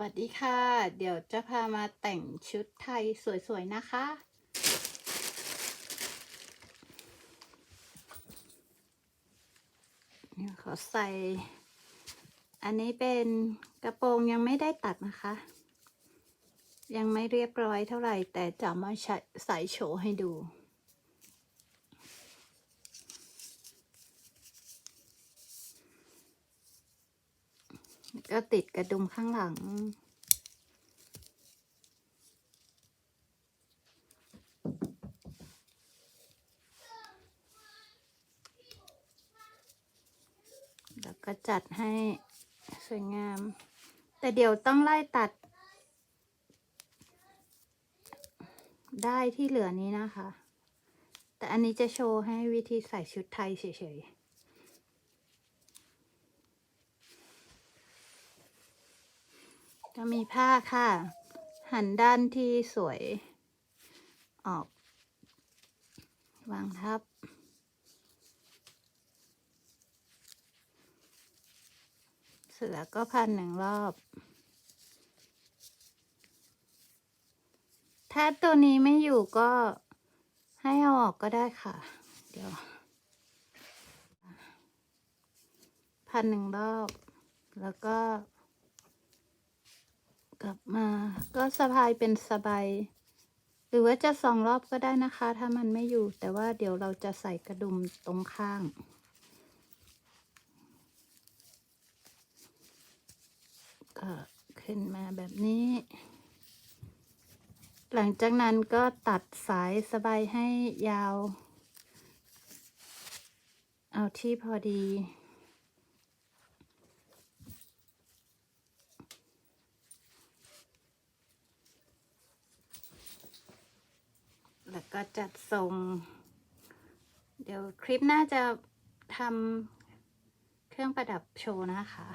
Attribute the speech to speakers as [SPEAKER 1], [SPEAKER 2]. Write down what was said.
[SPEAKER 1] วัสดีค่ะ เดี๋ยวจะพามาแต่งชุดไทยสวยๆ นะคะนี่ขอใส่ อันนี้เป็นกระโปรงยังไม่ได้ตัดนะคะ ยังไม่เรียบร้อยเท่าไหร่ แต่จะมาใส่โชว์ให้ดู ก็ติดกระดุมข้างหลัง แล้วก็จัดให้สวยงาม แต่เดี๋ยวต้องไล่ตัด ได้ที่เหลือนี้นะคะ แต่อันนี้จะโชว์ให้วิธีใส่ชุดไทยเฉยๆ ก็มีผ้าค่ะ หันด้านที่สวย ออก วางทับ เสร็จแล้วก็พันหนึ่งรอบ ถ้าตัวนี้ไม่อยู่ก็ให้เอาออกก็ได้ค่ะ เดี๋ยว พันหนึ่งรอบ แล้วก็ กลับมา ก็สะพายเป็นสบายหรือว่าจะสองรอบก็ได้นะคะ ถ้ามันไม่อยู่ แต่ว่าเดี๋ยวเราจะใส่กระดุมตรงข้าง ก็ขึ้นมาแบบนี้ หลังจากนั้นก็ตัดสายสบายให้ยาว เอาที่พอดี แล้ว ก็จัดทรงเดี๋ยวคลิปหน้าจะทำเครื่องประดับโชว์นะคะ